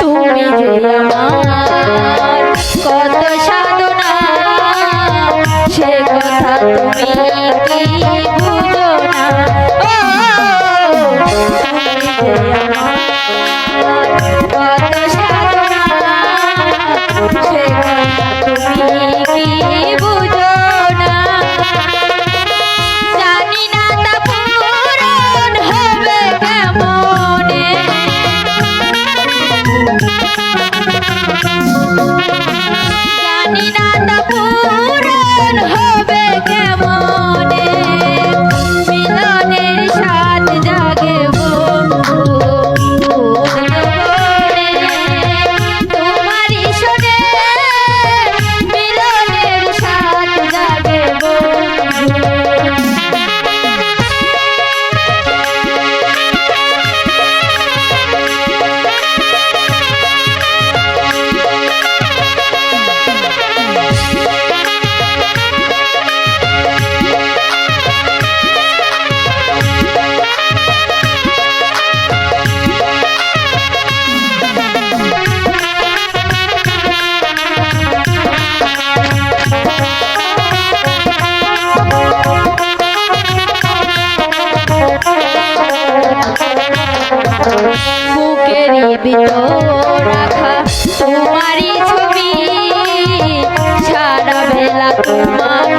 তুমি যে আমার কত Thank you. বুকেরই ভিতর রাখা তোমারই ছবি। সারা বেলা তোমার